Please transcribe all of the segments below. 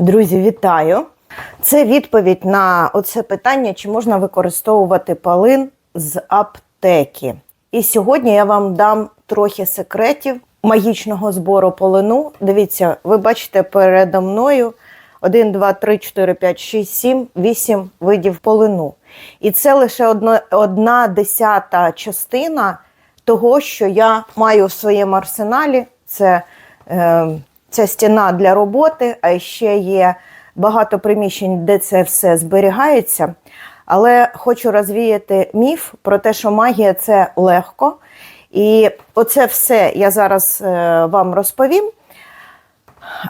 Друзі, вітаю! Це відповідь на оце питання, чи можна використовувати полин з аптеки. І сьогодні я вам дам трохи секретів магічного збору полину. Дивіться, ви бачите передо мною 1, 2, 3, 4, 5, 6, 7, 8 видів полину. І це лише одна, одна десята частина того, що я маю в своєму арсеналі. Це е, це стіна для роботи, а ще є багато приміщень, де це все зберігається. Але хочу розвіяти міф про те, що магія це легко. І оце все я зараз е, вам розповім.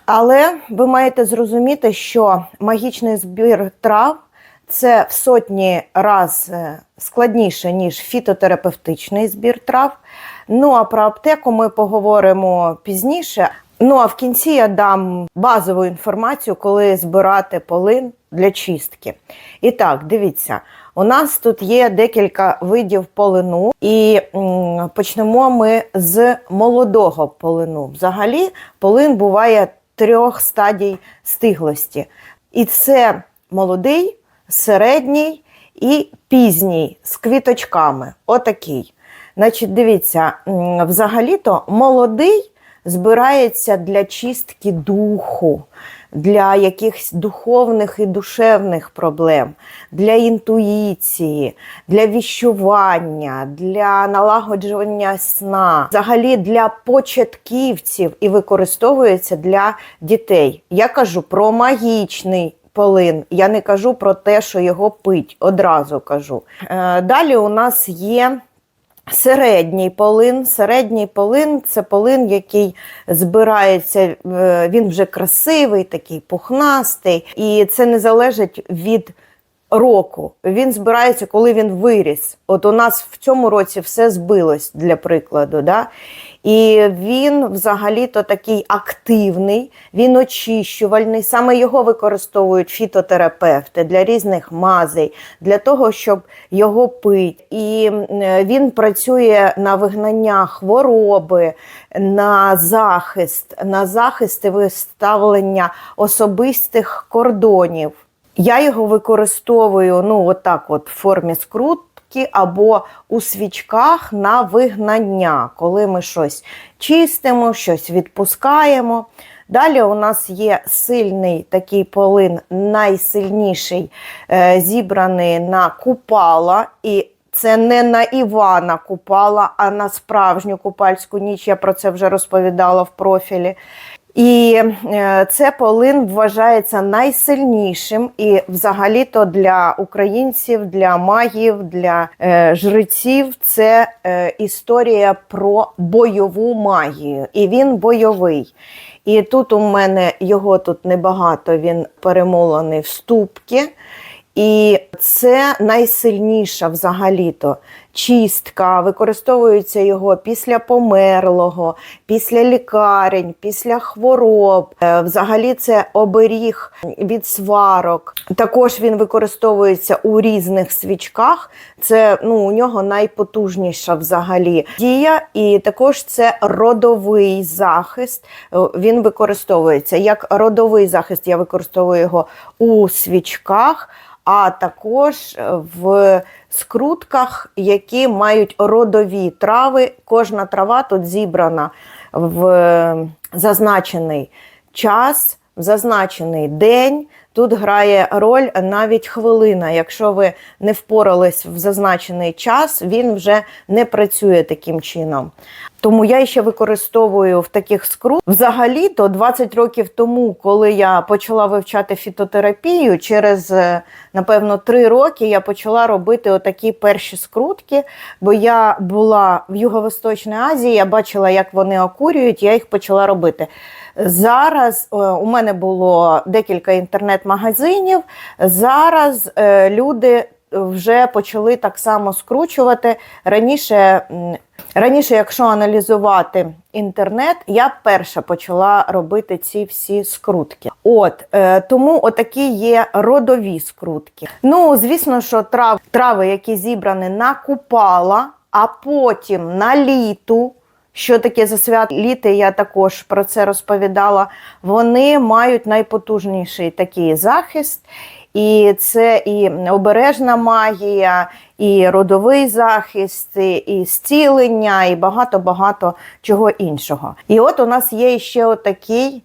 Але ви маєте зрозуміти, що магічний збір трав це в сотні раз е, складніше, ніж фітотерапевтичний збір трав. Ну а про аптеку ми поговоримо пізніше. Ну а в кінці я дам базову інформацію, коли збирати полин для чистки. І так, дивіться, у нас тут є декілька видів полину, і почнемо ми з молодого полину. Взагалі, полин буває трьох стадій стиглості. І це молодий, середній і пізній з квіточками. Отакий. Значить, дивіться, взагалі-то молодий збирається для чистки духу, для якихось духовних і душевних проблем, для інтуїції, для віщування, для налагоджування сна, взагалі для початківців і використовується для дітей. Я кажу про магічний. Полин, я не кажу про те, що його пить, одразу кажу. Е, Далі у нас є Середній полин. Середній полин це полин, який збирається, е, він вже красивий, такий пухнастий, і це не залежить від року. Він збирається, коли він виріс. От у нас в цьому році все збилось для прикладу. Да? І він взагалі-то такий активний, він очищувальний. Саме його використовують фітотерапевти для різних мазей, для того, щоб його пити. І він працює на вигнання хвороби, на захист, на захист і виставлення особистих кордонів. Я його використовую ну, отак от в формі скрутки або у свічках на вигнання, коли ми щось чистимо, щось відпускаємо. Далі у нас є сильний такий полин, найсильніший, е, зібраний на купала. І це не на Івана Купала, а на справжню купальську ніч. Я про це вже розповідала в профілі. І е, це полин вважається найсильнішим і, взагалі-то, для українців, для магів, для е, жреців це е, історія про бойову магію. І він бойовий. І тут у мене його тут небагато, він перемолений в ступки. І це найсильніша взагалі-то чистка, використовується його після померлого, після лікарень, після хвороб. Е, Взагалі це оберіг від сварок. Також він використовується у різних свічках. Це ну, у нього найпотужніша взагалі дія, і також це родовий захист. Е, Він використовується як родовий захист. Я використовую його у свічках а також в скрутках, які мають родові трави. Кожна трава тут зібрана в зазначений час, в зазначений день. Тут грає роль навіть хвилина. Якщо ви не впорались в зазначений час, він вже не працює таким чином. Тому я ще використовую в таких скрут. Взагалі-то 20 років тому, коли я почала вивчати фітотерапію, через, е, напевно, 3 роки я почала робити отакі перші скрутки, бо я була в Юго-Восточній Азії, я бачила, як вони окурюють, я їх почала робити. Зараз е, у мене було декілька інтернет-магазинів. Зараз е, люди вже почали так само скручувати. Раніше, раніше, якщо аналізувати інтернет, я перша почала робити ці всі скрутки. От е, тому отакі є родові скрутки. Ну, звісно, що трав, трави, які зібрані на купала, а потім на літу. Що таке засвят літи, я також про це розповідала. Вони мають найпотужніший такий захист. І це і обережна магія, і родовий захист, і, зцілення, і багато-багато чого іншого. І от у нас є ще отакий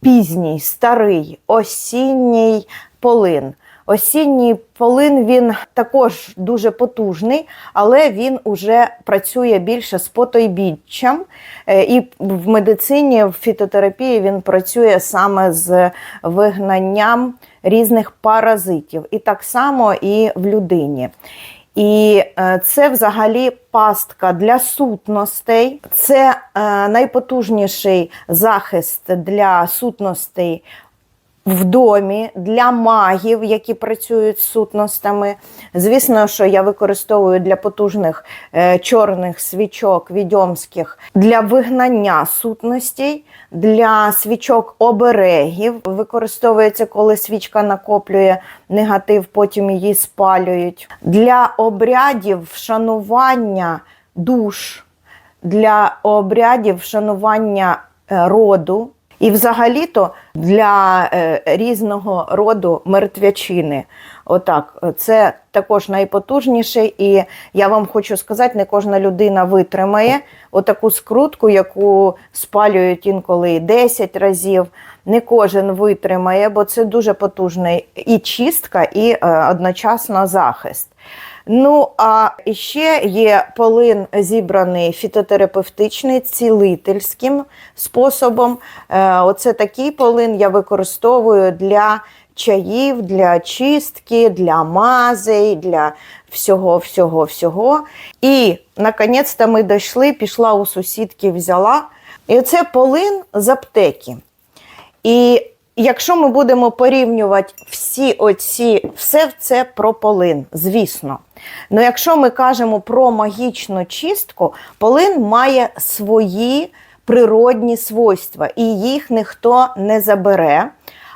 пізній, старий, осінній полин. Осінній полин він також дуже потужний, але він уже працює більше з потойбіччям. Е, І в медицині, в фітотерапії він працює саме з вигнанням різних паразитів. І так само і в людині. І е, це взагалі пастка для сутностей. Це е, найпотужніший захист для сутностей в домі для магів, які працюють з сутностями. Звісно, що я використовую для потужних е, чорних свічок відьомських для вигнання сутностей, для свічок оберегів. Використовується, коли свічка накоплює негатив, потім її спалюють. Для обрядів вшанування душ, для обрядів вшанування е, роду. І взагалі-то для е, різного роду мертвячини. Отак, це також найпотужніше, і я вам хочу сказати, не кожна людина витримає отаку скрутку, яку спалюють інколи і 10 разів. Не кожен витримає, бо це дуже потужний і чистка, і е, одночасно захист. Ну, а ще є полин зібраний фітотерапевтичний, цілительським способом. Е, Оце такий полин я використовую для чаїв, для чистки, для мазей, для всього, всього, всього. І наконець-то ми дійшли, пішла у сусідки, взяла. І оце полин з аптеки. І якщо ми будемо порівнювати всі оці, все це про полин, звісно. Ну, якщо ми кажемо про магічну чистку, полин має свої природні свойства, і їх ніхто не забере.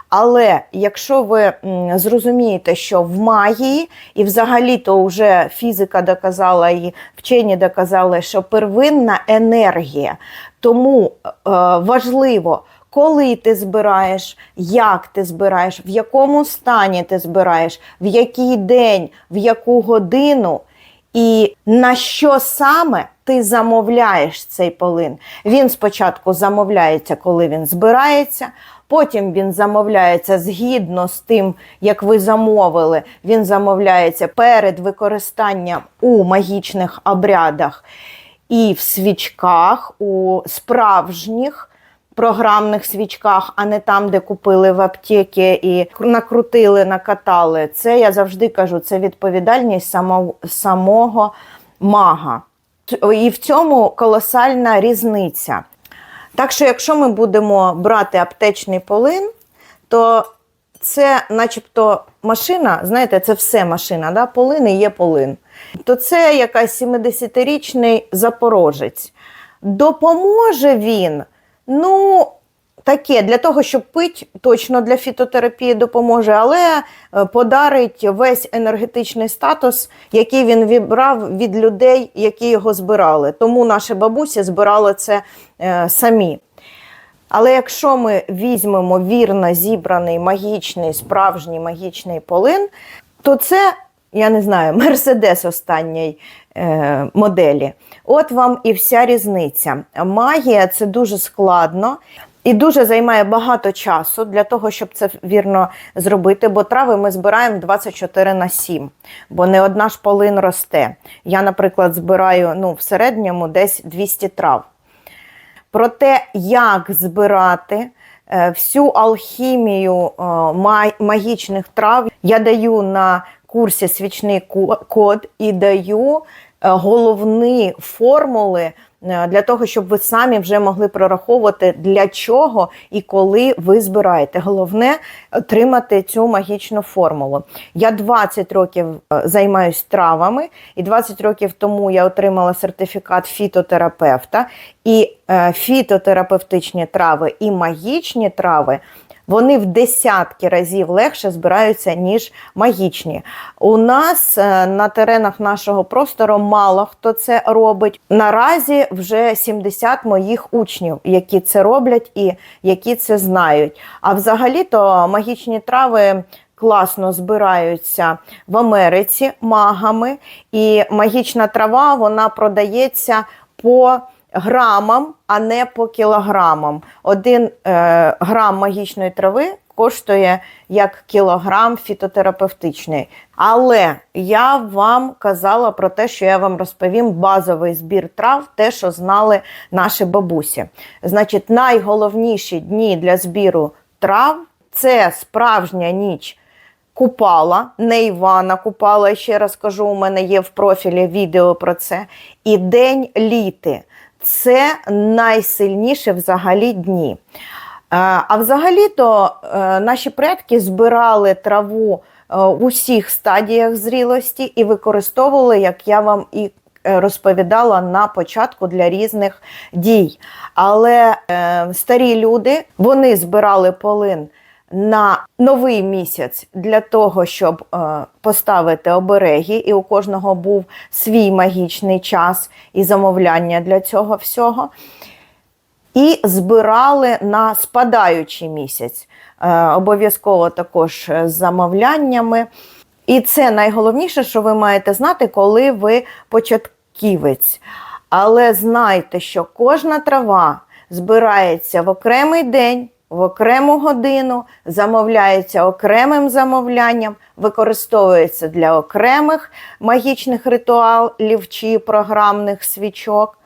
Але якщо ви зрозумієте, що в магії, і взагалі-то вже фізика доказала, і вчені доказали, що первинна енергія, тому е, важливо, коли ти збираєш, як ти збираєш, в якому стані ти збираєш, в який день, в яку годину. І на що саме ти замовляєш цей полин? Він спочатку замовляється, коли він збирається, потім він замовляється згідно з тим, як ви замовили. Він замовляється перед використанням у магічних обрядах і в свічках, у справжніх програмних свічках, а не там, де купили в аптеки і накрутили, накатали. Це я завжди кажу, це відповідальність само, самого мага. І в цьому колосальна різниця. Так що, якщо ми будемо брати аптечний полин, то це начебто машина, знаєте, це все машина, да? полин і є полин. То це якась 70-річний запорожець. Допоможе він Ну, таке, для того, щоб пити, точно для фітотерапії допоможе, але е, подарить весь енергетичний статус, який він вібрав від людей, які його збирали. Тому наші бабусі збирали це е, самі. Але якщо ми візьмемо вірно зібраний магічний, справжній магічний полин, то це, я не знаю, Мерседес останньої е, моделі. От вам і вся різниця. Магія це дуже складно. І дуже займає багато часу для того, щоб це вірно зробити, бо трави ми збираємо 24 на 7, бо не одна ж полин росте. Я, наприклад, збираю ну, в середньому десь 200 трав. Про те, як збирати е, всю алхімію е, магічних трав, я даю на курсі свічний код і даю Е, головні формули е, для того, щоб ви самі вже могли прораховувати для чого і коли ви збираєте. Головне отримати цю магічну формулу. Я 20 років е, займаюся травами, і 20 років тому я отримала сертифікат фітотерапевта. І фітотерапевтичні трави і магічні трави Вони в десятки разів легше збираються, ніж магічні. У нас е, на теренах нашого простору мало хто це робить. Наразі вже 70 моїх учнів, які це роблять і які це знають. А взагалі-то магічні трави. Класно збираються в Америці магами, і магічна трава вона продається по грамам, а не по кілограмам. Один е, грам магічної трави коштує як кілограм фітотерапевтичної. Але я вам казала про те, що я вам розповім базовий збір трав, те, що знали наші бабусі. Значить, найголовніші дні для збіру трав це справжня ніч. Купала, не Івана Купала, ще раз кажу, у мене є в профілі відео про це. І День літи. Це найсильніші взагалі дні. Е, А взагалі-то е, наші предки збирали траву е, в усіх стадіях зрілості і використовували, як я вам і розповідала на початку для різних дій. Але старі люди вони збирали полин на новий місяць для того, щоб е, поставити обереги, і у кожного був свій магічний час і замовляння для цього всього. І збирали на спадаючий місяць, е, обов'язково також з замовляннями. І це найголовніше, що ви маєте знати, коли ви початківець. Але знайте, що кожна трава збирається в окремий день, в окрему годину, замовляється окремим замовлянням, використовується для окремих магічних ритуалів чи програмних свічок.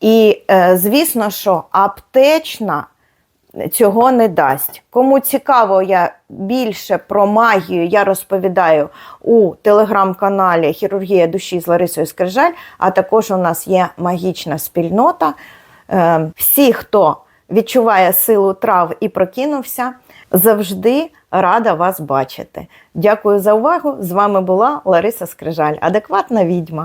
І, е, звісно, що аптечна цього не дасть. Кому цікаво, я більше про магію я розповідаю у телеграм-каналі Хірургія душі з Ларисою Скрижаль, а також у нас є магічна спільнота. Е, Всі, хто відчуває силу трав і прокинувся, завжди рада вас бачити. Дякую за увагу. З вами була Лариса Скрижаль, адекватна відьма.